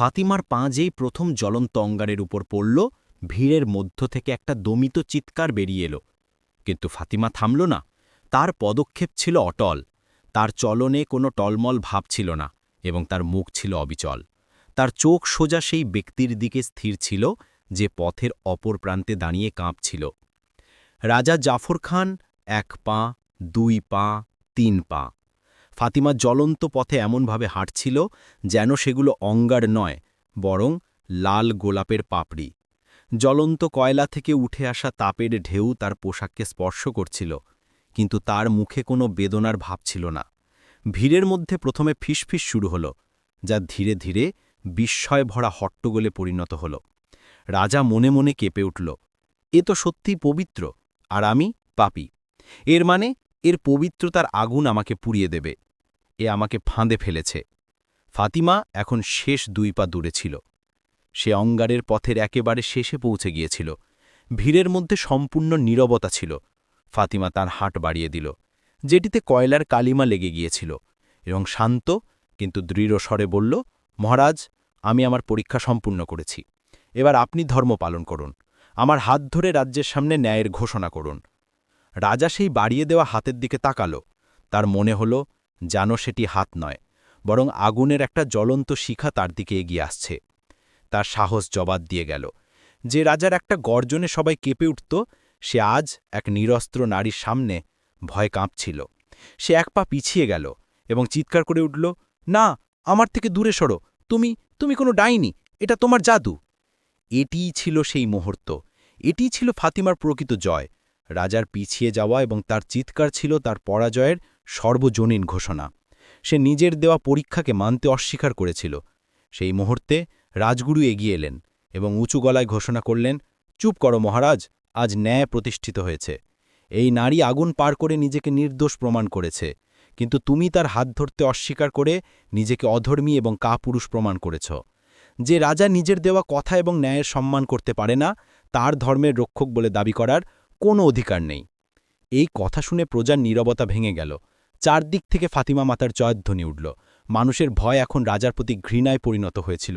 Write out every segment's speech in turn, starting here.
ফাতিমার পা যেই প্রথম জ্বলন্ত অঙ্গারের উপর পড়ল, ভিড়ের মধ্য থেকে একটা দমিত চিৎকার বেরিয়ে এলো। কিন্তু ফাতিমা থামল না। তার পদক্ষেপ ছিল অটল। তার চলনে কোনো টলমল ভাব ছিল না এবং তার মুখ ছিল অবিচল। তার চোখ সোজা সেই ব্যক্তির দিকে স্থির ছিল, যে পথের অপর প্রান্তে দাঁড়িয়ে কাঁপছিল। রাজা জাফর খান এক পা, দুই পা, তিন পা। ফাতিমা জ্বলন্ত পথে এমনভাবে হাঁটছিল যেন সেগুলো অঙ্গার নয়, বরং লাল গোলাপের পাপড়ি। জ্বলন্ত কয়লা থেকে উঠে আসা তাপের ঢেউ তার পোশাককে স্পর্শ করছিল, কিন্তু তার মুখে কোনো বেদনার ভাব ছিল না। ভিড়ের মধ্যে প্রথমে ফিসফিস শুরু হল, যা ধীরে ধীরে বিস্ময় ভরা হট্টগোলে পরিণত হল। রাজা মনে মনে কেঁপে উঠল, এ তো সত্যি পবিত্র, আর আমি পাপি। এর মানে এর পবিত্রতার আগুন আমাকে পুড়িয়ে দেবে। এ আমাকে ফাঁদে ফেলেছে। ফাতিমা এখন শেষ দুই পা দূরে ছিল। সে অঙ্গারের পথের একেবারে শেষে পৌঁছে গিয়েছিল। ভিড়ের মধ্যে সম্পূর্ণ নীরবতা ছিল। ফাতিমা তার হাট বাড়িয়ে দিল। যেটিতে কয়লার কালিমা লেগে গিয়েছিল এবং শান্ত কিন্তু দৃঢ় স্বরে বলল, মহারাজ, আমি আমার পরীক্ষা সম্পূর্ণ করেছি। এবার আপনি ধর্ম পালন করুন। আমার হাত ধরে রাজ্যের সামনে ন্যায়ের ঘোষণা করুন। রাজা সেই বাড়িয়ে দেওয়া হাতের দিকে তাকালো। তার মনে হল যেন সেটি হাত নয়, বরং আগুনের একটা জ্বলন্ত শিখা তার দিকে এগিয়ে আসছে। তার সাহস জবাব দিয়ে গেল, যে রাজার একটা গর্জনে সবাই কেঁপে উঠত, সে আজ এক নিরস্ত্র নারীর সামনে ভয় কাঁপছিল। সে এক পা পিছিয়ে গেল এবং চিৎকার করে উঠল, না, আমার থেকে দূরে সরো, তুমি তুমি কোনো ডাইনি, এটা তোমার জাদু। এটিই ছিল সেই মুহূর্ত, এটিই ছিল ফাতিমার প্রকৃত জয়। রাজার পিছিয়ে যাওয়া এবং তার চিৎকার ছিল তার পরাজয়ের সর্বজনীন ঘোষণা। সে নিজের দেওয়া পরীক্ষাকে মানতে অস্বীকার করেছিল। সেই মুহূর্তে রাজগুরু এগিয়ে এলেন এবং উঁচু গলায় ঘোষণা করলেন, চুপ করো মহারাজ, আজ ন্যায় প্রতিষ্ঠিত হয়েছে। এই নারী আগুন পার করে নিজেকে নির্দোষ প্রমাণ করেছে, কিন্তু তুমি তার হাত ধরতে অস্বীকার করে নিজেকে অধর্মী এবং কাপুরুষ প্রমাণ করেছ। যে রাজা নিজের দেওয়া কথা এবং ন্যায়ের সম্মান করতে পারে না, তার ধর্মের রক্ষক বলে দাবি করার কোনো অধিকার নেই। এই কথা শুনে প্রজার নীরবতা ভেঙে গেল। চারদিক থেকে ফাতিমা মাতার জয়ধ্বনি উঠল। মানুষের ভয় এখন রাজার প্রতি ঘৃণায় পরিণত হয়েছিল।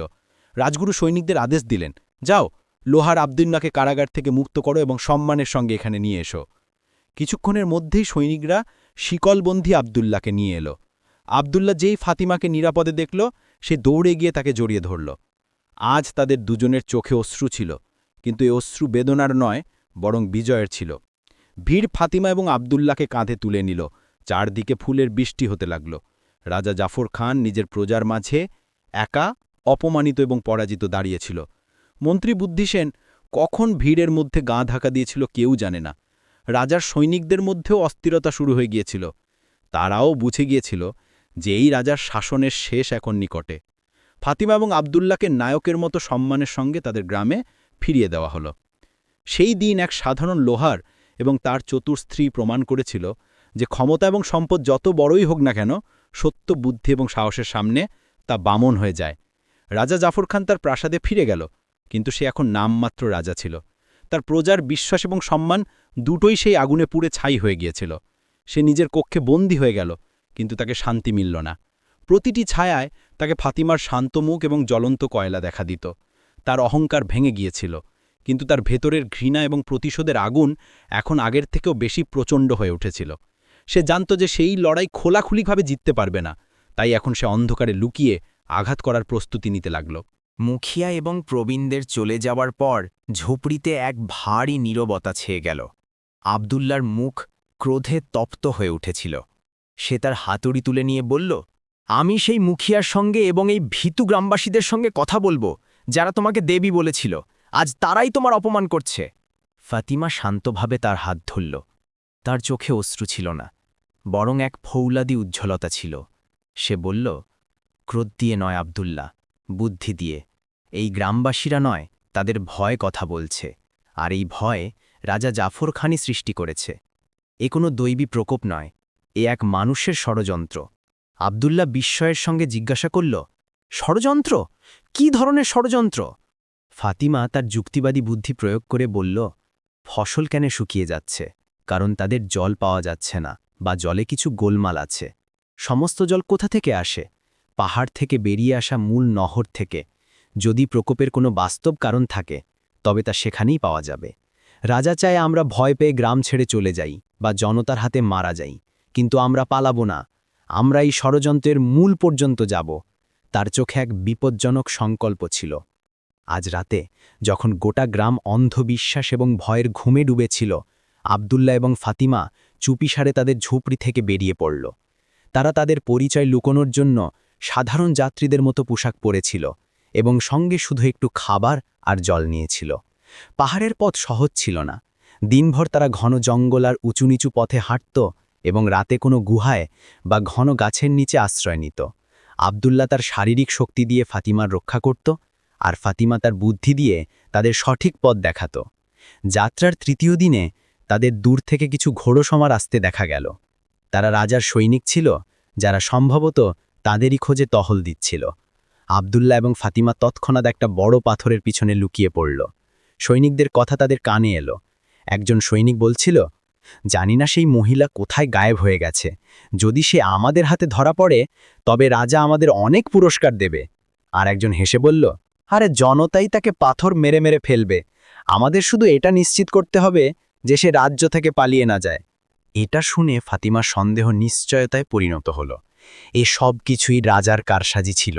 রাজগুরু সৈনিকদের আদেশ দিলেন, যাও, লোহার আবদুল্লাকে কারাগার থেকে মুক্ত করো এবং সম্মানের সঙ্গে এখানে নিয়ে এসো। কিছুক্ষণের মধ্যেই সৈনিকরা শিকলবন্ধী আবদুল্লাকে নিয়ে এলো। আবদুল্লা যেই ফাতিমাকে নিরাপদে দেখল, সে দৌড়ে গিয়ে তাকে জড়িয়ে ধরল। আজ তাদের দুজনের চোখে অশ্রু ছিল, কিন্তু এ অশ্রু বেদনার নয়, বরং বিজয়ের ছিল। ভিড় ফাতিমা এবং আবদুল্লাকে কাঁধে তুলে নিল। চারদিকে ফুলের বৃষ্টি হতে লাগল। রাজা জাফর খান নিজের প্রজার মাঝে একা অপমানিত এবং পরাজিত দাঁড়িয়েছিল। মন্ত্রী বুদ্ধিসেন কখন ভিড়ের মধ্যে গা ধাকা দিয়েছিল কেউ জানে না। রাজার সৈনিকদের মধ্যেও অস্থিরতা শুরু হয়ে গিয়েছিল। তারাও বুঝে গিয়েছিল যে এই রাজার শাসনের শেষ এখন নিকটে। ফাতিমা এবং আবদুল্লাকে নায়কের মতো সম্মানের সঙ্গে তাদের গ্রামে ফিরিয়ে দেওয়া হলো। সেই দিন এক সাধারণ লোহার এবং তার চতুর স্ত্রী প্রমাণ করেছিল যে ক্ষমতা এবং সম্পদ যত বড়ই হোক না কেন, সত্য, বুদ্ধি এবং সাহসের সামনে তা বামন হয়ে যায়। রাজা জাফর খান তার প্রাসাদে ফিরে গেল, কিন্তু সে এখন নামমাত্র রাজা ছিল। তার প্রজার বিশ্বাস এবং সম্মান দুটোই সেই আগুনে পুড়ে ছাই হয়ে গিয়েছিল। সে নিজের কক্ষে বন্দী হয়ে গেল, কিন্তু তাকে শান্তি মিলল না। প্রতিটি ছায়ায় তাকে ফাতিমার শান্ত মুখ এবং জ্বলন্ত কয়লা দেখা দিত। তার অহংকার ভেঙে গিয়েছিল, কিন্তু তার ভেতরের ঘৃণা এবং প্রতিশোধের আগুন এখন আগের থেকেও বেশি প্রচণ্ড হয়ে উঠেছিল। সে জানত যে সেই লড়াই খোলাখুলিভাবে জিততে পারবে না। তাই এখন সে অন্ধকারে লুকিয়ে আঘাত করার প্রস্তুতি নিতে লাগল। মুখিয়া এবং প্রবীণদের চলে যাওয়ার পর ঝুপড়িতে এক ভারী নীরবতা ছেয়ে গেল। আবদুল্লার মুখ ক্রোধে তপ্ত হয়ে উঠেছিল। সে তার হাতুড়ি তুলে নিয়ে বলল, আমি সেই মুখিয়ার সঙ্গে এবং এই ভীতু গ্রামবাসীদের সঙ্গে কথা বলব, যারা তোমাকে দেবী বলেছিল। আজ তারাই তোমার অপমান করছে। ফাতিমা শান্তভাবে তার হাত ধরল। তার চোখে অশ্রু ছিল না। বরং এক ফৌলাদি উজ্জ্বলতা ছিল। সে বলল, ক্রোধ দিয়ে নয় আবদুল্লা বুদ্ধি দিয়ে। এই গ্রামবাসীরা নয়, তাদের ভয় কথা বলছে। আর এই ভয় রাজা জাফর খানি সৃষ্টি করেছে। এ কোনো দৈবী প্রকোপ নয়, এ এক মানুষের ষড়যন্ত্র। আবদুল্লা বিস্ময়ের সঙ্গে জিজ্ঞাসা করল, ষড়যন্ত্র? কি ধরনের ষড়যন্ত্র? ফাতিমা তার যুক্তিবাদী বুদ্ধি প্রয়োগ করে বলল, ফসল কেন শুকিয়ে যাচ্ছে? কারণ তাদের জল পাওয়া যাচ্ছে না। বা জলে কিছু গোলমাল আছে। সমস্ত জল কোথা থেকে আসে? পাহাড় থেকে বেরিয়ে আসা মূল নহর থেকে। যদি প্রকোপের কোনো বাস্তব কারণ থাকে, তবে তা সেখানেই পাওয়া যাবে। রাজা চায় আমরা ভয় পেয়ে গ্রাম ছেড়ে চলে যাই বা জনতার হাতে মারা যাই, কিন্তু আমরা পালাবো না। আমরা এই ষড়যন্ত্রের মূল পর্যন্ত যাব। তার চোখে এক বিপজ্জনক সংকল্প ছিল। আজ রাতে, যখন গোটা গ্রাম অন্ধবিশ্বাস এবং ভয়ের ঘুমে ডুবেছিল, আবদুল্লাহ এবং ফাতিমা চুপিসারে তাদের ঝুপড়ি থেকে বেরিয়ে পড়ল। তারা তাদের পরিচয় লুকোনোর জন্য সাধারণ যাত্রীদের মতো পোশাক পরেছিল এবং সঙ্গে শুধু একটু খাবার আর জল নিয়েছিল। পাহাড়ের পথ সহজ ছিল না। দিনভর তারা ঘন জঙ্গল আর উঁচু নিচু পথে হাঁটত এবং রাতে কোনো গুহায় বা ঘন গাছের নিচে আশ্রয় নিত। আবদুল্লাহ তার শারীরিক শক্তি দিয়ে ফাতিমার রক্ষা করত আর ফাতিমা তার বুদ্ধি দিয়ে তাদের সঠিক পথ দেখাত। যাত্রার তৃতীয় দিনে তাদের দূর থেকে কিছু ঘোড়সমার আসতে দেখা গেল। তারা রাজার সৈনিক ছিল, যারা সম্ভবত তাদেরই খোঁজে টহল দিচ্ছিল। আবদুল্লাহ এবং ফাতিমা তৎক্ষণাৎ একটা বড় পাথরের পিছনে লুকিয়ে পড়ল। সৈনিকদের কথা তাদের কানে এলো। একজন সৈনিক বলছিল, জানি না সেই মহিলা কোথায় গায়েব হয়ে গেছে। যদি সে আমাদের হাতে ধরা পড়ে, তবে রাজা আমাদের অনেক পুরস্কার দেবে। আর একজন হেসে বলল, আরে জনতাই তাকে পাথর মেরে মেরে ফেলবে। আমাদের শুধু এটা নিশ্চিত করতে হবে যে সে রাজ্য থেকে পালিয়ে না যায়। এটা শুনে ফাতিমার সন্দেহ নিশ্চয়তায় পরিণত হল। এ সব কিছুই রাজার কারসাজি ছিল।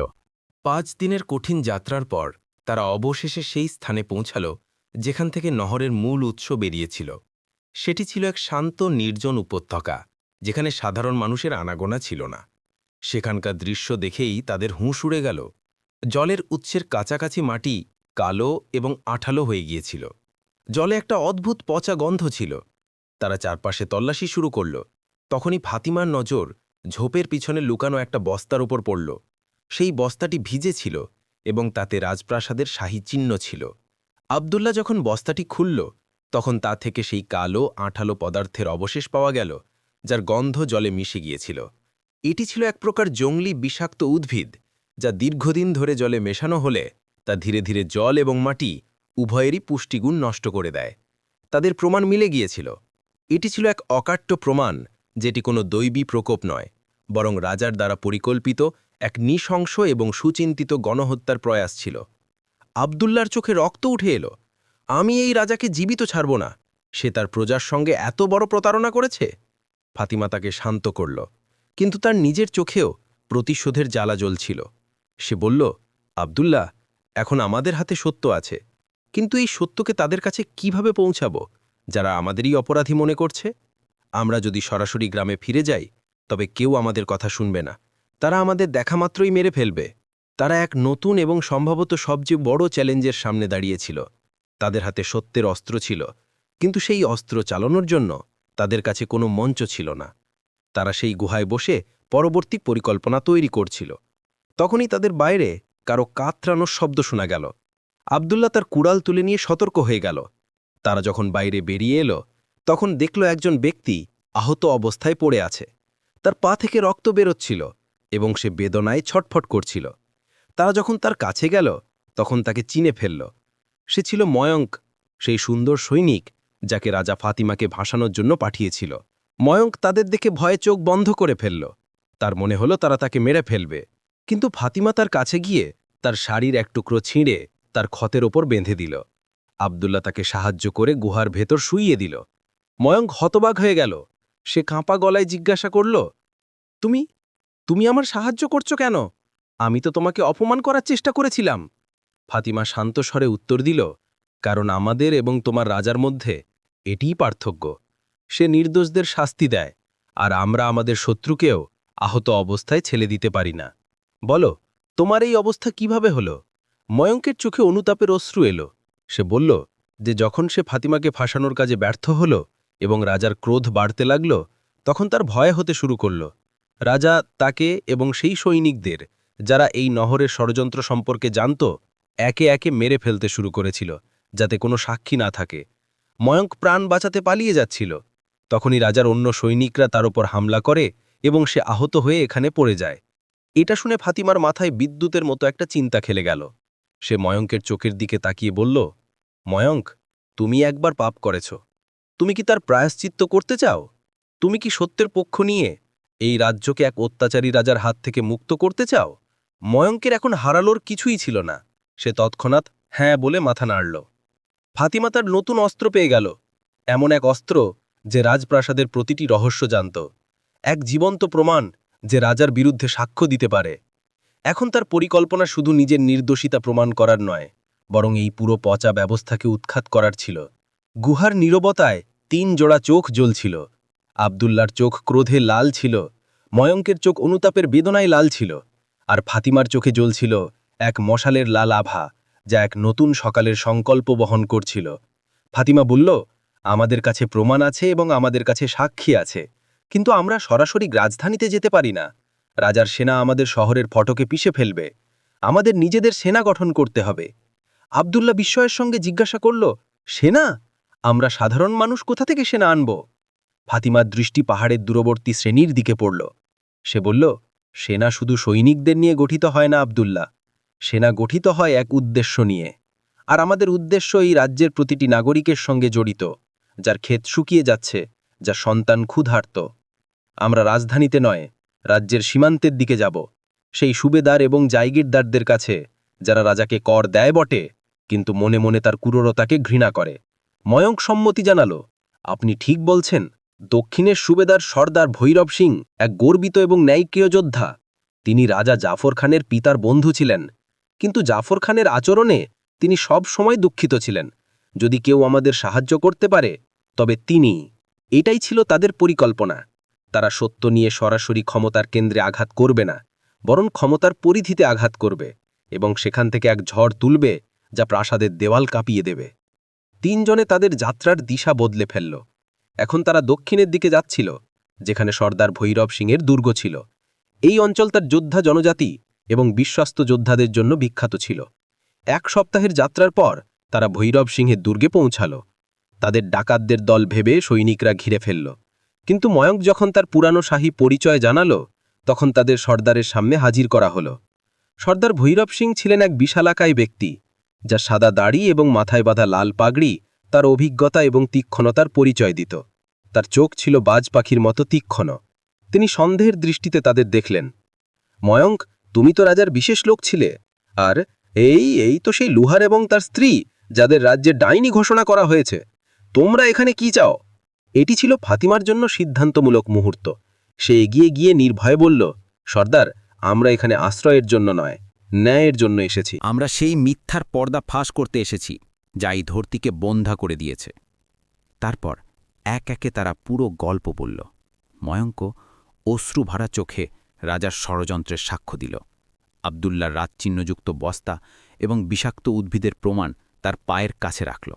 পাঁচ দিনের কঠিন যাত্রার পর তারা অবশেষে সেই স্থানে পৌঁছাল, যেখান থেকে নহরের মূল উৎস বেরিয়েছিল। সেটি ছিল এক শান্ত, নির্জন উপত্যকা, যেখানে সাধারণ মানুষের আনাগোনা ছিল না। সেখানকার দৃশ্য দেখেই তাদের হুঁশ উড়ে গেল। জলের উৎসের কাছাকাছি মাটি কালো এবং আঠালো হয়ে গিয়েছিল। জলে একটা অদ্ভুত পচা গন্ধ ছিল। তারা চারপাশে তল্লাশি শুরু করল। তখনই ফাতিমার নজর ঝোপের পিছনে লুকানো একটা বস্তার উপর পড়ল। সেই বস্তাটি ভিজে ছিল এবং তাতে রাজপ্রাসাদের শাহী চিহ্ন ছিল। আবদুল্লাহ যখন বস্তাটি খুলল, তখন তা থেকে সেই কালো, আঠালো পদার্থের অবশেষ পাওয়া গেল, যার গন্ধ জলে মিশে গিয়েছিল। এটি ছিল এক প্রকার জঙ্গলি বিষাক্ত উদ্ভিদ, যা দীর্ঘদিন ধরে জলে মেশানো হলে তা ধীরে ধীরে জল এবং মাটি উভয়েরই পুষ্টিগুণ নষ্ট করে দেয়। তাদের প্রমাণ মিলে গিয়েছিল। এটি ছিল এক অকাট্য প্রমাণ, যেটি কোনো দৈবী প্রকোপ নয়, বরং রাজার দ্বারা পরিকল্পিত এক নৃশংস এবং সুচিন্তিত গণহত্যার প্রয়াস ছিল। আবদুল্লার চোখে রক্ত উঠে এলো, আমি এই রাজাকে জীবিত ছাড়ব না, সে তার প্রজার সঙ্গে এত বড় প্রতারণা করেছে? ফাতিমা তাকে শান্ত করল, কিন্তু তার নিজের চোখেও প্রতিশোধের জ্বালা জ্বলছিল। সে বলল, আবদুল্লাহ, এখন আমাদের হাতে সত্য আছে। কিন্তু এই সত্যকে তাদের কাছে কীভাবে পৌঁছাবো, যারা আমাদেরই অপরাধী মনে করছে? আমরা যদি সরাসরি গ্রামে ফিরে যাই, তবে কেউ আমাদের কথা শুনবে না। তারা আমাদের দেখা মাত্রই মেরে ফেলবে। তারা এক নতুন এবং সম্ভবত সবচেয়ে বড় চ্যালেঞ্জের সামনে দাঁড়িয়েছিল। তাদের হাতে সত্যের অস্ত্র ছিল, কিন্তু সেই অস্ত্র চালানোর জন্য তাদের কাছে কোনো মঞ্চ ছিল না। তারা সেই গুহায় বসে পরবর্তী পরিকল্পনা তৈরি করছিল। তখনই তাদের বাইরে কারও কাতরানোর শব্দ শোনা গেল। আবদুল্লাহ তার কুড়াল তুলে নিয়ে সতর্ক হয়ে গেল। তারা যখন বাইরে বেরিয়ে এলো, তখন দেখল একজন ব্যক্তি আহত অবস্থায় পড়ে আছে। তার পা থেকে রক্ত বেরোচ্ছিল এবং সে বেদনায় ছটফট করছিল। তারা যখন তার কাছে গেল, তখন তাকে চিনে ফেলল। সে ছিল ময়ঙ্ক সেই সুন্দর সৈনিক যাকে রাজা ফাতিমাকে ভাসানোর জন্য পাঠিয়েছিল। ময়ঙ্ক তাদের দেখে ভয়ে চোখ বন্ধ করে ফেলল। তার মনে হলো তারা তাকে মেরে ফেলবে। কিন্তু ফাতিমা তার কাছে গিয়ে তার শাড়ির এক টুকরো ছিঁড়ে তার ক্ষতের ওপর বেঁধে দিল। আবদুল্লাহ তাকে সাহায্য করে গুহার ভেতর শুইয়ে দিল। ময়ঙ্ক হতবাক হয়ে গেল। সে কাঁপা গলায় জিজ্ঞাসা করল, তুমি তুমি আমার সাহায্য করছ কেন? আমি তো তোমাকে অপমান করার চেষ্টা করেছিলাম। ফাতিমা শান্ত স্বরে উত্তর দিল, কারণ আমাদের এবং তোমার রাজার মধ্যে এটিই পার্থক্য। সে নির্দোষদের শাস্তি দেয়, আর আমরা আমাদের শত্রুকেও আহত অবস্থায় ছেলে দিতে পারি না। বলো, তোমার এই অবস্থা কীভাবে হলো? ময়ঙ্কের চোখে অনুতাপের অশ্রু এলো। সে বলল যে যখন সে ফাতিমাকে ফাঁসানোর কাজে ব্যর্থ হল এবং রাজার ক্রোধ বাড়তে লাগল, তখন তার ভয় হতে শুরু করল। রাজা তাকে এবং সেই সৈনিকদের, যারা এই নহরের ষড়যন্ত্র সম্পর্কে জানত, একে একে মেরে ফেলতে শুরু করেছিল, যাতে কোনো সাক্ষী না থাকে। ময়ঙ্ক প্রাণ বাঁচাতে পালিয়ে যাচ্ছিল। তখনই রাজার অন্য সৈনিকরা তার ওপর হামলা করে এবং সে আহত হয়ে এখানে পড়ে যায়। এটা শুনে ফাতিমার মাথায় বিদ্যুতের মতো একটা চিন্তা খেলে গেল। সে ময়ঙ্কের চোখের দিকে তাকিয়ে বলল ময়ঙ্ক তুমি একবার পাপ করেছ। তুমি কি তার প্রায়শ্চিত্ত করতে চাও? তুমি কি সত্যের পক্ষ নিয়ে এই রাজ্যকে এক অত্যাচারী রাজার হাত থেকে মুক্ত করতে চাও? ময়ঙ্কের এখন হারালোর কিছুই ছিল না। সে তৎক্ষণাৎ হ্যাঁ বলে মাথা নাড়ল। ফাতিমা তার নতুন অস্ত্র পেয়ে গেল। এমন এক অস্ত্র যে রাজপ্রাসাদের প্রতিটি রহস্য জানত। এক জীবন্ত প্রমাণ যে রাজার বিরুদ্ধে সাক্ষ্য দিতে পারে। এখন তার পরিকল্পনা শুধু নিজের নির্দোষিতা প্রমাণ করার নয়, বরং এই পুরো পচা ব্যবস্থাকে উৎখাত করার ছিল। গুহার নীরবতায় তিন জোড়া চোখ জ্বলছিল। আবদুল্লার চোখ ক্রোধে লাল ছিল ময়ঙ্কের চোখ অনুতাপের বেদনায় লাল ছিল, আর ফাতিমার চোখে জ্বলছিল এক মশালের লাল আভা, যা এক নতুন সকালের সংকল্প বহন করছিল। ফাতিমা বলল, আমাদের কাছে প্রমাণ আছে এবং আমাদের কাছে সাক্ষী আছে, কিন্তু আমরা সরাসরি রাজধানীতে যেতে পারি না। রাজার সেনা আমাদের শহরের ফটকে পিষে ফেলবে। আমাদের নিজেদের সেনা গঠন করতে হবে। আবদুল্লাহ বিস্ময়ের সঙ্গে জিজ্ঞাসা করল, সেনা? আমরা সাধারণ মানুষ কোথা থেকে সেনা আনব? ফাতিমার দৃষ্টি পাহাড়ের দূরবর্তী শ্রেণির দিকে পড়ল। সে বলল, সেনা শুধু সৈনিকদের নিয়ে গঠিত হয় না আবদুল্লাহ। সেনা গঠিত হয় এক উদ্দেশ্য নিয়ে। আর আমাদের উদ্দেশ্য এই রাজ্যের প্রতিটি নাগরিকের সঙ্গে জড়িত, যার ক্ষেত শুকিয়ে যাচ্ছে যা সন্তান ক্ষুধার্ত। আমরা রাজধানীতে নয় রাজ্যের সীমান্তের দিকে যাব। সেই সুবেদার এবং জায়গিরদারদের কাছে, যারা রাজাকে কর দেয় বটে, কিন্তু মনে মনে তার ক্রূরতাকে ঘৃণা করে। ময়ঙ্ক সম্মতি জানালো, আপনি ঠিক বলছেন, দক্ষিণের সুবেদার সর্দার ভৈরব সিং এক গর্বিত এবং ন্যায়ক্রিয় যোদ্ধা। তিনি রাজা জাফর খানের পিতার বন্ধু ছিলেন, কিন্তু জাফর খানের আচরণে তিনি সব সময় দুঃখিত ছিলেন। যদি কেউ আমাদের সাহায্য করতে পারে, তবে তিনি, এটাই ছিল তাদের পরিকল্পনা। তারা সত্য নিয়ে সরাসরি ক্ষমতার কেন্দ্রে আঘাত করবে না, বরং ক্ষমতার পরিধিতে আঘাত করবে এবং সেখান থেকে এক ঝড় তুলবে যা প্রাসাদের দেওয়াল কাঁপিয়ে দেবে। তিনজনে তাদের যাত্রার দিশা বদলে ফেলল। এখন তারা দক্ষিণের দিকে যাচ্ছিল, যেখানে সর্দার ভৈরব সিংয়ের দুর্গ ছিল। এই অঞ্চল তার যোদ্ধা জনজাতি এবং বিশ্বস্ত যোদ্ধাদের জন্য বিখ্যাত ছিল। এক সপ্তাহের যাত্রার পর তারা ভৈরব সিংহের দুর্গে পৌঁছাল। তাদের ডাকাতদের দল ভেবে সৈনিকরা ঘিরে ফেলল। কিন্তু ময়ঙ্ক যখন তার পুরানো শাহী পরিচয় জানাল, তখন তাদের সর্দারের সামনে হাজির করা হল। সর্দার ভৈরব সিং ছিলেন এক বিশালাকায় ব্যক্তি, যা সাদা দাড়ি এবং মাথায় বাঁধা লাল পাগড়ি তার অভিজ্ঞতা এবং তীক্ষ্ণতার পরিচয় দিত। তার চোখ ছিল বাজ পাখির মতো তীক্ষ্ণ। তিনি সন্দেহের দৃষ্টিতে তাদের দেখলেন। ময়ঙ্ক, তুমি তো রাজার বিশেষ লোক ছিলে। আর এই এই তো সেই লুহার এবং তার স্ত্রী, যাদের রাজ্যে ডাইনি ঘোষণা করা হয়েছে। তোমরা এখানে কি চাও? এটি ছিল ফাতিমার জন্য সিদ্ধান্তমূলক মুহূর্ত। সে এগিয়ে গিয়ে নির্ভয়ে বলল, সর্দার, আমরা এখানে আশ্রয়ের জন্য নয়, ন্যায়ের জন্য এসেছি। আমরা সেই মিথ্যার পর্দা ফাঁস করতে এসেছি, যা এই ধরতিকে বন্ধা করে দিয়েছে। তারপর এক একে তারা পুরো গল্প বলল। ময়ঙ্ক অশ্রু ভরা চোখে রাজার ষড়যন্ত্রের সাক্ষ্য দিল। আবদুল্লার রাজচিহ্নযুক্ত বস্তা এবং বিষাক্ত উদ্ভিদের প্রমাণ তার পায়ের কাছে রাখল।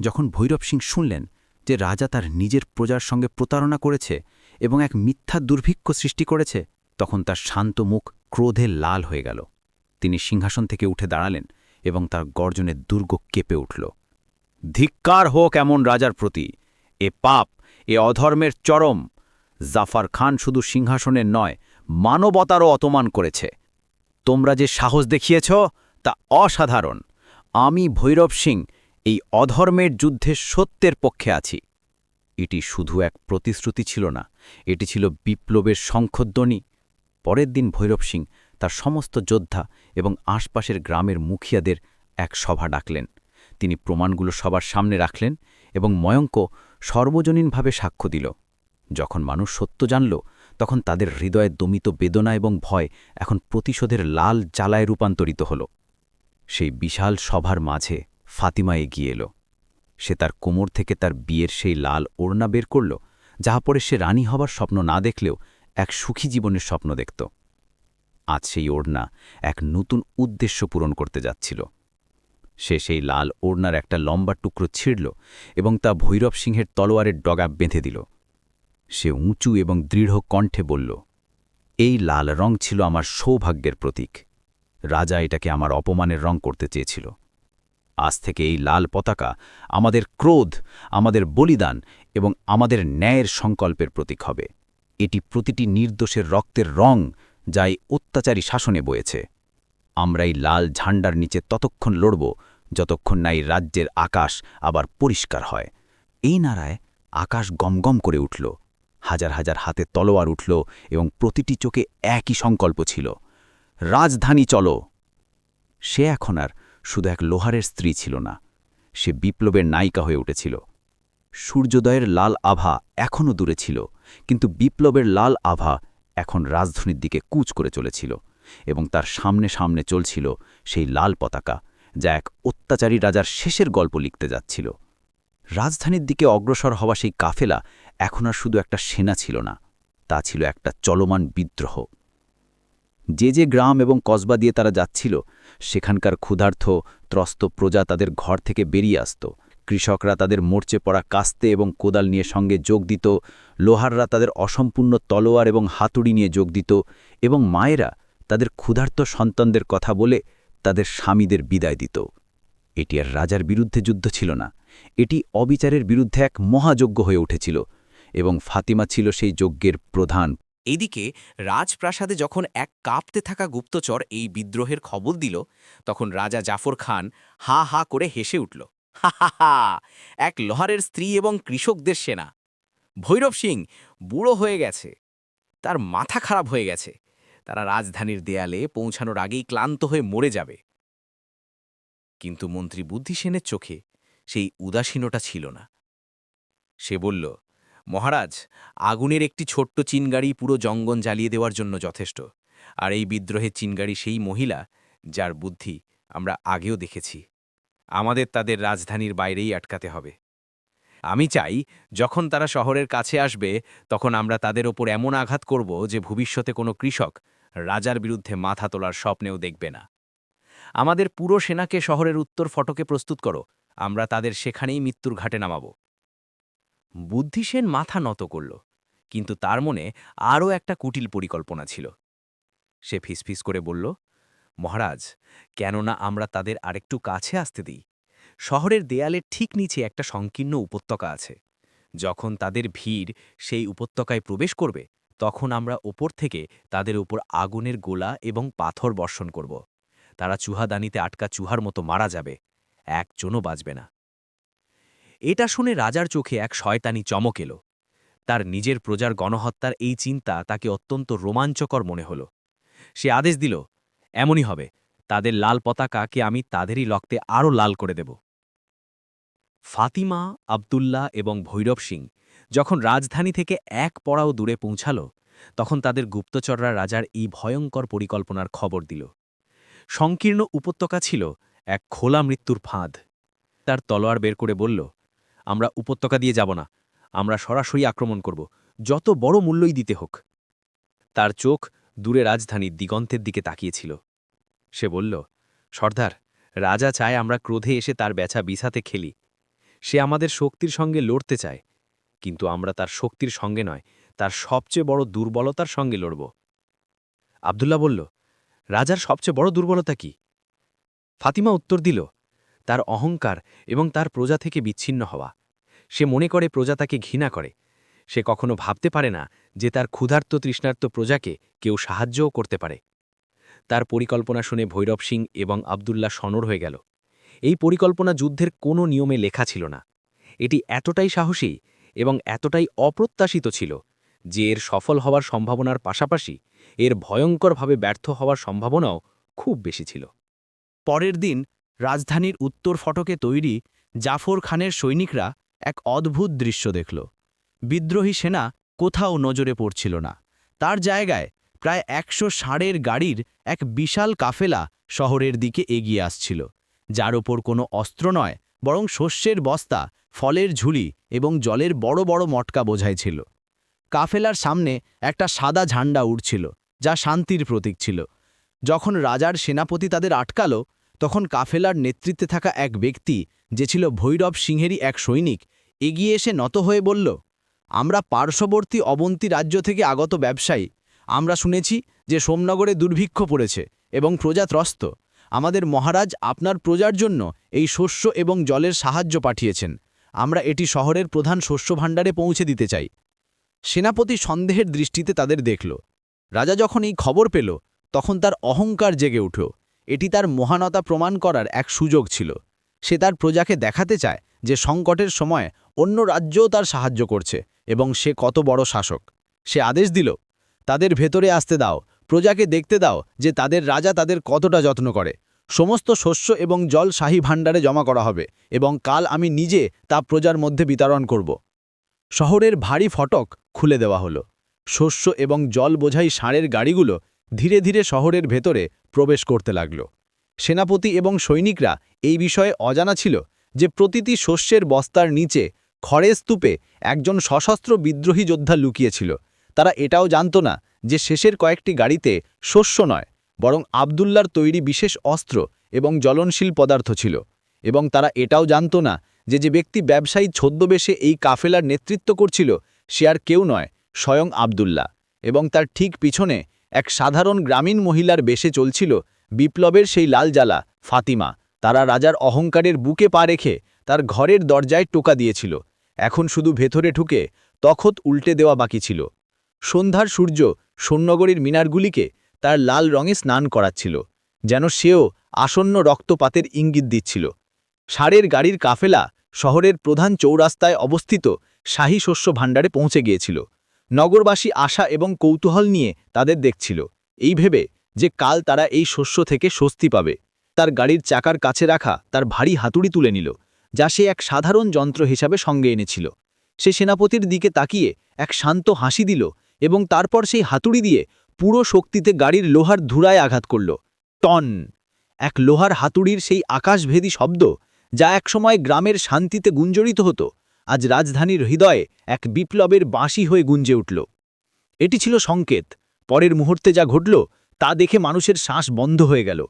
যখন ভৈরব সিং শুনলেন যে রাজা তার নিজের প্রজার সঙ্গে প্রতারণা করেছে এবং এক মিথ্যা দুর্ভিক্ষ সৃষ্টি করেছে, তখন তার শান্ত মুখ ক্রোধে লাল হয়ে গেল। তিনি সিংহাসন থেকে উঠে দাঁড়ালেন এবং তার গর্জনে দুর্গ কেঁপে উঠল। ধিক্কার হোক এমন রাজার প্রতি। এ পাপ, এ অধর্মের চরম। জাফার খান শুধু সিংহাসনের নয়, মানবতারও অতমান করেছে। তোমরা যে সাহস দেখিয়েছ, তা অসাধারণ। আমি ভৈরব সিং এই অধর্মের যুদ্ধে সত্যের পক্ষে আছি। এটি শুধু এক প্রতিশ্রুতি ছিল না, এটি ছিল বিপ্লবের শঙ্খধ্বনি পরের দিন ভৈরব সিং তার সমস্ত যোদ্ধা এবং আশপাশের গ্রামের মুখিয়াদের এক সভা ডাকলেন। তিনি প্রমাণগুলো সবার সামনে রাখলেন এবং ময়ঙ্ক সর্বজনীনভাবে সাক্ষ্য দিল। যখন মানুষ সত্য জানল, তখন তাদের হৃদয়ে দমিত বেদনা এবং ভয় এখন প্রতিশোধের লাল জ্বালায় রূপান্তরিত হল। সেই বিশাল সভার মাঝে ফাতিমা এগিয়ে এলো। সে তার কোমর থেকে তার বিয়ের সেই লাল ওড়না বের করল, যাহা পরে সে রানী হবার স্বপ্ন না দেখলেও এক সুখী জীবনের স্বপ্ন দেখত। আজ সেই ওড়না এক নতুন উদ্দেশ্য পূরণ করতে যাচ্ছিল। সে সেই লাল ওড়নার একটা লম্বা টুকরো ছিঁড়ল এবং তা ভৈরব সিংহের তলোয়ারের ডগা বেঁধে দিল। সে উঁচু এবং দৃঢ় কণ্ঠে বলল, এই লাল রং ছিল আমার সৌভাগ্যের প্রতীক। রাজা এটাকে আমার অপমানের রং করতে চেয়েছিল। আজ থেকে এই লাল পতাকা আমাদের ক্রোধ, আমাদের বলিদান এবং আমাদের ন্যায়ের সংকল্পের প্রতীক হবে। এটি প্রতিটি নির্দোষের রক্তের রং যা এই অত্যাচারী শাসনে বয়েছে। আমরা এই লাল ঝান্ডার নিচে ততক্ষণ লড়ব যতক্ষণ না এই রাজ্যের আকাশ আবার পরিষ্কার হয়। এই নারায় আকাশ গমগম করে উঠল। হাজার হাজার হাতে তলোয়ার উঠল এবং প্রতিটি চোখে একই সংকল্প ছিল। রাজধানী চলো! সে এখন আর শুধু এক লোহারের স্ত্রী ছিল না, সে বিপ্লবের নায়িকা হয়ে উঠেছিল। সূর্যোদয়ের লাল আভা এখনও দূরে ছিল, কিন্তু বিপ্লবের লাল আভা এখন রাজধানীর দিকে কুচ করে চলেছিল এবং তার সামনে সামনে চলছিল সেই লাল পতাকা, যা এক অত্যাচারী রাজার শেষের গল্প লিখতে যাচ্ছিল। রাজধানীর দিকে অগ্রসর হওয়া সেই কাফেলা এখন আর শুধু একটা সেনা ছিল না, তা ছিল একটা চলমান বিদ্রোহ। যে যে গ্রাম এবং কসবা দিয়ে তারা যাচ্ছিল, সেখানকার ক্ষুধার্থ, ত্রস্ত প্রজা তাদের ঘর থেকে বেরিয়ে আসত। কৃষকরা তাদের মোর্চে পড়া কাস্তে এবং কোদাল নিয়ে সঙ্গে যোগ দিত, লোহাররা তাদের অসম্পূর্ণ তলোয়ার এবং হাতুড়ি নিয়ে যোগ দিত এবং মায়েরা তাদের ক্ষুধার্ত সন্তানদের কথা বলে তাদের স্বামীদের বিদায় দিত। এটি আর রাজার বিরুদ্ধে যুদ্ধ ছিল না। এটি অবিচারের বিরুদ্ধে এক মহাযজ্ঞ হয়ে উঠেছিল এবং ফাতিমা ছিল সেই যজ্ঞের প্রধান এদিকে রাজপ্রাসাদে যখন এক কাঁপতে থাকা গুপ্তচর এই বিদ্রোহের খবর দিল, তখন রাজা জাফর খান হা হা করে হেসে উঠল, হা হা হা, এক লোহারের স্ত্রী এবং কৃষকদের সেনা। ভৈরব সিং বুড়ো হয়ে গেছে, তার মাথা খারাপ হয়ে গেছে, তারা রাজধানীর দেয়ালে পৌঁছানোর আগেই ক্লান্ত হয়ে মরে যাবে। কিন্তু মন্ত্রী বুদ্ধিসেনের চোখে সেই উদাসীনতা ছিল না। সে বলল মহারাজ, আগুনের একটি ছোট্ট চিনগাড়ি পুরো জঙ্গন জ্বালিয়ে দেওয়ার জন্য যথেষ্ট। আর এই বিদ্রোহের চিনগাড়ি সেই মহিলা, যার বুদ্ধি আমরা আগেও দেখেছি। আমাদের তাদের রাজধানীর বাইরেই আটকাতে হবে। আমি চাই, যখন তারা শহরের কাছে আসবে, তখন আমরা তাদের ওপর এমন আঘাত করব যে ভবিষ্যতে কোনো কৃষক রাজার বিরুদ্ধে মাথা তোলার স্বপ্নেও দেখবে না। আমাদের পুরো সেনাকে শহরের উত্তর ফটকে প্রস্তুত করো। আমরা তাদের সেখানেই মৃত্যুর ঘাটে নামাবো। বুদ্ধিসেন মাথা নত করল, কিন্তু তার মনে আরও একটা কুটিল পরিকল্পনা ছিল। সে ফিসফিস করে বলল, মহারাজ, কেননা আমরা তাদের আরেকটু কাছে আসতে দিই। শহরের দেয়ালের ঠিক নিচে একটা সংকীর্ণ উপত্যকা আছে। যখন তাদের ভিড় সেই উপত্যকায় প্রবেশ করবে, তখন আমরা ওপর থেকে তাদের উপর আগুনের গোলা এবং পাথর বর্ষণ করব। তারা চুহাদানিতে আটকা চুহার মতো মারা যাবে। একজনও বাঁচবে না। এটা শুনে রাজার চোখে এক শয়তানি চমক এলো। তার নিজের প্রজার গণহত্যার এই চিন্তা তাকে অত্যন্ত রোমাঞ্চকর মনে হল। সে আদেশ দিল, এমনই হবে, তাদের লাল পতাকাকে আমি তাদেরই রক্তে আরও লাল করে দেব। ফাতিমা, আবদুল্লাহ এবং ভৈরব সিং যখন রাজধানী থেকে এক পড়াও দূরে পৌঁছাল, তখন তাদের গুপ্তচররা রাজার এই ভয়ঙ্কর পরিকল্পনার খবর দিল। সংকীর্ণ উপত্যকা ছিল এক খোলা মৃত্যুর ফাঁদ। তার তলোয়ার বের করে বলল আমরা উপত্যকা দিয়ে যাব না। আমরা সরাসরি আক্রমণ করব, যত বড় মূল্যই দিতে হোক। তার চোখ দূরে রাজধানীর দিগন্তের দিকে তাকিয়েছিল। সে বলল, সর্দার, রাজা চায় আমরা ক্রোধে এসে তার বেচা বিছাতে খেলি। সে আমাদের শক্তির সঙ্গে লড়তে চায়, কিন্তু আমরা তার শক্তির সঙ্গে নয়, তার সবচেয়ে বড় দুর্বলতার সঙ্গে লড়ব। আবদুল্লাহ বলল, রাজার সবচেয়ে বড় দুর্বলতা কি? ফাতিমা উত্তর দিল তার অহংকার এবং তার প্রজা থেকে বিচ্ছিন্ন হওয়া। সে মনে করে প্রজা তাকে ঘৃণা করে। সে কখনো ভাবতে পারে না যে তার ক্ষুধার্ত তৃষ্ণার্ত প্রজাকে কেউ সাহায্যও করতে পারে। তার পরিকল্পনা শুনে ভৈরব সিং এবং আবদুল্লাহ সনর হয়ে গেল। এই পরিকল্পনা যুদ্ধের কোনো নিয়মে লেখা ছিল না। এটি এতটাই সাহসী এবং এতটাই অপ্রত্যাশিত ছিল যে এর সফল হওয়ার সম্ভাবনার পাশাপাশি এর ভয়ঙ্করভাবে ব্যর্থ হওয়ার সম্ভাবনাও খুব বেশি ছিল। পরের দিন রাজধানীর উত্তর ফটকে তৈরি জাফর খানের সৈনিকরা এক অদ্ভুত দৃশ্য দেখল। বিদ্রোহী সেনা কোথাও নজরে পড়ছিল না। তার জায়গায় প্রায় একশো ষাঁড়ের গাড়ির এক বিশাল কাফেলা শহরের দিকে এগিয়ে আসছিল। যার ওপর কোনো অস্ত্র নয়, বরং শস্যের বস্তা, ফলের ঝুলি এবং জলের বড় বড় মটকা বোঝাই ছিল। কাফেলার সামনে একটা সাদা ঝান্ডা উড়ছিল, যা শান্তির প্রতীক ছিল। যখন রাজার সেনাপতি তাদের আটকালো তখন কাফেলার নেতৃত্বে থাকা এক ব্যক্তি, যে ছিল ভৈরব সিংহেরই এক সৈনিক, এগিয়ে এসে নত হয়ে বলল, আমরা পার্শ্ববর্তী অবন্তী রাজ্য থেকে আগত ব্যবসায়ী। আমরা শুনেছি যে সোমনগরে দুর্ভিক্ষ পড়েছে এবং প্রজা ত্রস্ত। আমাদের মহারাজ আপনার প্রজার জন্য এই শস্য এবং জলের সাহায্য পাঠিয়েছেন। আমরা এটি শহরের প্রধান শস্য ভাণ্ডারে পৌঁছে দিতে চাই। সেনাপতি সন্দেহের দৃষ্টিতে তাদের দেখল। রাজা যখন এই খবর পেল, তখন তার অহংকার জেগে উঠল। এটি তার মহানতা প্রমাণ করার এক সুযোগ ছিল। সে তার প্রজাকে দেখাতে চায় যে সংকটের সময় অন্য রাজ্যও তার সাহায্য করছে এবং সে কত বড় শাসক। সে আদেশ দিল, তাদের ভেতরে আসতে দাও, প্রজাকে দেখতে দাও যে তাদের রাজা তাদের কতটা যত্ন করে। সমস্ত শস্য এবং জল শাহী ভাণ্ডারে জমা করা হবে এবং কাল আমি নিজে তা প্রজার মধ্যে বিতরণ করব। শহরের ভারী ফটক খুলে দেওয়া হলো। শস্য এবং জল বোঝাই ষাঁড়ের গাড়িগুলো ধীরে ধীরে শহরের ভেতরে প্রবেশ করতে লাগল। সেনাপতি এবং সৈনিকরা এই বিষয়ে অজানা ছিল যে প্রতিটি শস্যের বস্তার নিচে খড়ের স্তূপে একজন সশস্ত্র বিদ্রোহী যোদ্ধা লুকিয়েছিল। তারা এটাও জানত না যে শেষের কয়েকটি গাড়িতে শস্য নয়, বরং আবদুল্লার তৈরি বিশেষ অস্ত্র এবং জ্বলনশীল পদার্থ ছিল। এবং তারা এটাও জানত না যে যে ব্যক্তি ব্যবসায়ী ছদ্মবেশে এই কাফেলার নেতৃত্ব করছিল সে আর কেউ নয়, স্বয়ং আবদুল্লাহ। এবং তার ঠিক পিছনে এক সাধারণ গ্রামীণ মহিলার বেশে চলছিল বিপ্লবের সেই লাল ফাতিমা। তারা রাজার অহংকারের বুকে পা রেখে তার ঘরের দরজায় টোকা দিয়েছিল। এখন শুধু ভেতরে ঢুকে তখত উল্টে দেওয়া বাকি ছিল। সন্ধ্যার সূর্য সন্নগরীর মিনারগুলিকে তার লাল রঙে স্নান করাচ্ছিল, যেন সেও আসন্ন রক্তপাতের ইঙ্গিত দিচ্ছিল। ষাঁড়ের গাড়ির কাফেলা শহরের প্রধান চৌরাস্তায় অবস্থিত শাহী শস্য ভাণ্ডারে পৌঁছে গিয়েছিল। নগরবাসী আশা এবং কৌতূহল নিয়ে তাদের দেখছিল। এই ভেবে যে কাল তারা এই শস্য থেকে স্বস্তি পাবে। তার গাড়ির চাকার কাছে রাখা তার ভারী হাতুড়ি তুলে নিল, যা সে এক সাধারণ যন্ত্র হিসাবে সঙ্গে এনেছিল। সে সেনাপতির দিকে তাকিয়ে এক শান্ত হাসি দিল এবং তারপর সেই হাতুড়ি দিয়ে পুরো শক্তিতে গাড়ির লোহার ধুরায় আঘাত করল। টন! এক লোহার হাতুড়ির সেই আকাশভেদী শব্দ, যা একসময় গ্রামের শান্তিতে গুঞ্জরিত হতো আজ রাজধানীর হৃদয়ে এক বিপ্লবের বাঁশি হয়ে গুঞ্জে উঠল। এটি ছিল সংকেত। পরের মুহূর্তে যা ঘটল, তা দেখে মানুষের শ্বাস বন্ধ হয়ে গেল।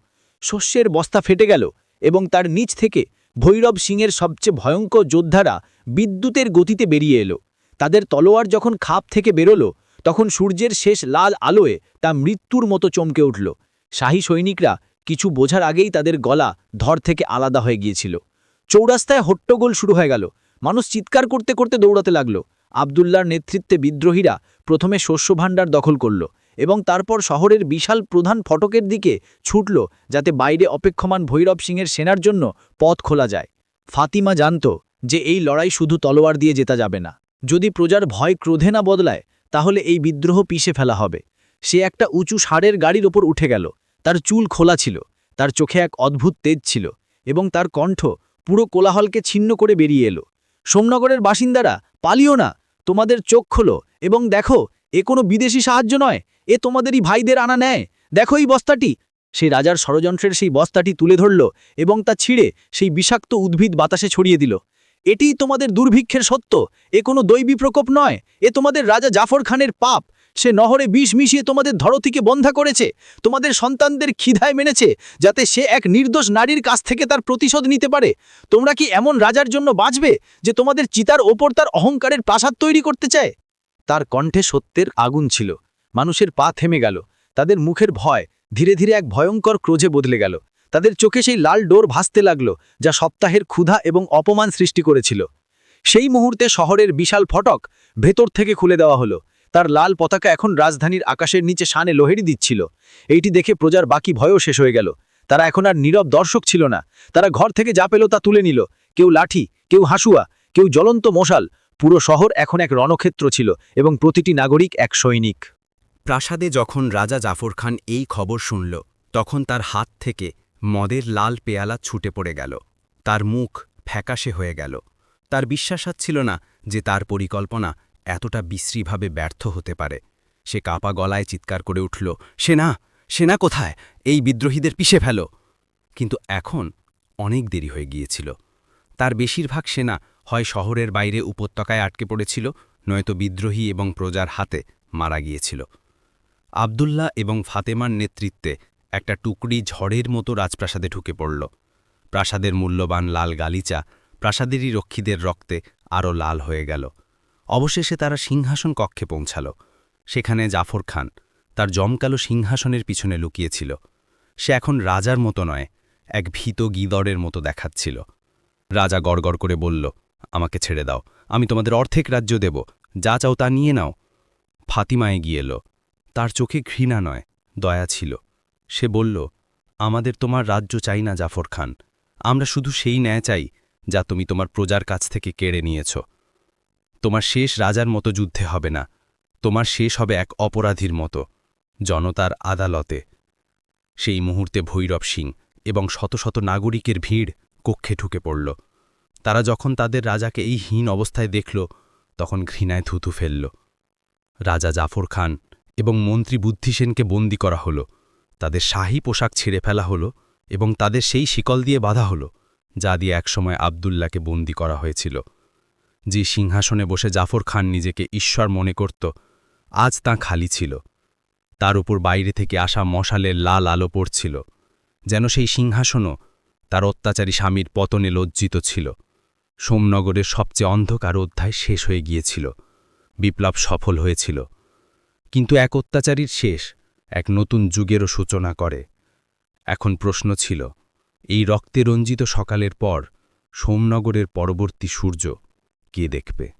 শস্যের বস্তা ফেটে গেল এবং তার নিচ থেকে ভৈরব সিংয়ের সবচেয়ে ভয়ঙ্কর যোদ্ধারা বিদ্যুতের গতিতে বেরিয়ে এলো। তাদের তলোয়ার যখন খাপ থেকে বেরোলো, তখন সূর্যের শেষ লাল আলোয় তা মৃত্যুর মতো চমকে উঠল। শাহী সৈনিকরা কিছু বোঝার আগেই তাদের গলা ধর থেকে আলাদা হয়ে গিয়েছিল। চৌরাস্তায় হট্টগোল শুরু হয়ে গেল। মানুষ চিৎকার করতে করতে দৌড়াতে লাগল। আবদুল্লার নেতৃত্বে বিদ্রোহীরা প্রথমে শস্য ভাণ্ডার দখল করল এবং তারপর শহরের বিশাল প্রধান ফটকের দিকে ছুটল যাতে বাইরে অপেক্ষমান ভৈরব সিংয়ের সেনার জন্য পথ খোলা যায়। ফাতিমা জানত যে এই লড়াই শুধু তলোয়ার দিয়ে জেতা যাবে না। যদি প্রজার ভয় ক্রোধে না বদলায়, তাহলে এই বিদ্রোহ পিষে ফেলা হবে। সে একটা উঁচু ষাঁড়ের গাড়ির ওপর উঠে গেল। তার চুল খোলা ছিল, তার চোখে এক অদ্ভুত তেজ ছিল এবং তার কণ্ঠ পুরো কোলাহলকে ছিন্ন করে বেরিয়ে এলো। সোমনগরের বাসিন্দারা, পালিও না। তোমাদের চোখ খোলো এবং দেখো, এ কোনো বিদেশি সাহায্য নয়। এ তোমাদেরই ভাইদের আনা নেয় দেখো এই বস্তাটি। সেই রাজার ষড়যন্ত্রের সেই বস্তাটি তুলে ধরল এবং তা ছিঁড়ে সেই বিষাক্ত উদ্ভিদ বাতাসে ছড়িয়ে দিল। এটিই তোমাদের দুর্ভিক্ষের সত্য। এ কোনো দৈবী প্রকোপ নয়। এ তোমাদের রাজা জাফর খানের পাপ। সে নহরে বিষ মিশিয়ে তোমাদের ধরতিকে বন্ধা করেছে। তোমাদের সন্তানদের খিদায় মেনেছে, যাতে সে এক নির্দোষ নারীর কাছ থেকে তার প্রতিশোধ নিতে পারে। তোমরা কি এমন রাজার জন্য বাঁচবে, যে তোমাদের চিতার ওপর তার অহংকারের প্রাসাদ তৈরি করতে চায়? তার কণ্ঠে সত্যের আগুন ছিল। মানুষের পা থেমে গেল। তাদের মুখের ভয় ধীরে ধীরে এক ভয়ঙ্কর ক্রোধে বদলে গেল। তাদের চোখে সেই লাল ডোর ভাসতে লাগল, যা সপ্তাহের ক্ষুধা এবং অপমান সৃষ্টি করেছিল। সেই মুহূর্তে শহরের বিশাল ফটক ভেতর থেকে খুলে দেওয়া হলো। তার লাল পতাকা এখন রাজধানীর আকাশের নিচে শানে লোহেরি দিচ্ছিল। এইটি দেখে প্রজার বাকি ভয়ও শেষ হয়ে গেল। তারা এখন আর নীরব দর্শক ছিল না। তারা ঘর থেকে যা পেল তা তুলে নিল। কেউ লাঠি, কেউ হাসুয়া, কেউ জ্বলন্ত মশাল। পুরো শহর এখন এক রণক্ষেত্র ছিল এবং প্রতিটি নাগরিক এক সৈনিক। প্রাসাদে যখন রাজা জাফর খান এই খবর শুনল, তখন তার হাত থেকে মদের লাল পেয়ালা ছুটে পড়ে গেল। তার মুখ ফ্যাকাশে হয়ে গেল। তার বিশ্বাস ছিল না যে তার পরিকল্পনা এতটা বিশ্রীভাবে ব্যর্থ হতে পারে। সে কাপা গলায় চিৎকার করে উঠল, সেনা সেনা কোথায়? এই বিদ্রোহীদের পিষে ফেল। কিন্তু এখন অনেক দেরি হয়ে গিয়েছিল। তার বেশিরভাগ সেনা হয় শহরের বাইরে উপত্যকায় আটকে পড়েছিল, নয়তো বিদ্রোহী এবং প্রজার হাতে মারা গিয়েছিল। আবদুল্লাহ এবং ফাতেমার নেতৃত্বে একটা টুকরি ঝড়ের মতো রাজপ্রাসাদে ঢুকে পড়ল। প্রাসাদের মূল্যবান লাল গালিচা প্রাসাদেরই রক্ষীদের রক্তে আরও লাল হয়ে গেল। অবশেষে তারা সিংহাসন কক্ষে পৌঁছাল। সেখানে জাফর খান তার জমকালো সিংহাসনের পিছনে লুকিয়েছিল। সে এখন রাজার মতো নয়, এক ভীত গিদরের মতো দেখাচ্ছিল। রাজা গড়গড় করে বলল, আমাকে ছেড়ে দাও, আমি তোমাদের অর্ধেক রাজ্য দেব, যা চাও তা নিয়ে নাও। ফাতিমা এগিয়ে এলো। তার চোখে ঘৃণা নয়, দয়া ছিল। সে বলল, আমাদের তোমার রাজ্য চাই না, জাফর খান। আমরা শুধু সেই ন্যায় চাই, যা তুমি তোমার প্রজার কাছ থেকে কেড়ে নিয়েছ। তোমার শেষ রাজার মতো যুদ্ধে হবে না। তোমার শেষ হবে এক অপরাধীর মতো, জনতার আদালতে। সেই মুহূর্তে ভৈরব সিং এবং শত শত নাগরিকের ভিড় কক্ষে ঢুকে পড়ল। তারা যখন তাদের রাজাকে এই হীন অবস্থায় দেখল, তখন ঘৃণায় থুতু ফেলল। রাজা জাফর খান এবং মন্ত্রী বুদ্ধিসেনকে বন্দি করা হলো। তাদের শাহী পোশাক ছিঁড়ে ফেলা হলো এবং তাদের সেই শিকল দিয়ে বাঁধা হলো, যা দিয়ে একসময় আবদুল্লাকে বন্দি করা হয়েছিল। যে সিংহাসনে বসে জাফর খান নিজেকে ঈশ্বর মনে করত, আজ তা খালি ছিল। তার উপর বাইরে থেকে আসা মশালের লাল আলো পড়ছিল, যেন সেই সিংহাসনও তার অত্যাচারী স্বামীর পতনে লজ্জিত ছিল। সোমনগরের সবচেয়ে অন্ধকার অধ্যায় শেষ হয়ে গিয়েছিল, বিপ্লব সফল হয়েছিল। কিন্তু এক অত্যাচারীর শেষ, এক নতুন যুগেরও সূচনা করে। এখন প্রশ্ন ছিল, এই রক্তে রঞ্জিত সকালের পর সোমনগরের পরবর্তী সূর্য কে দেখবে।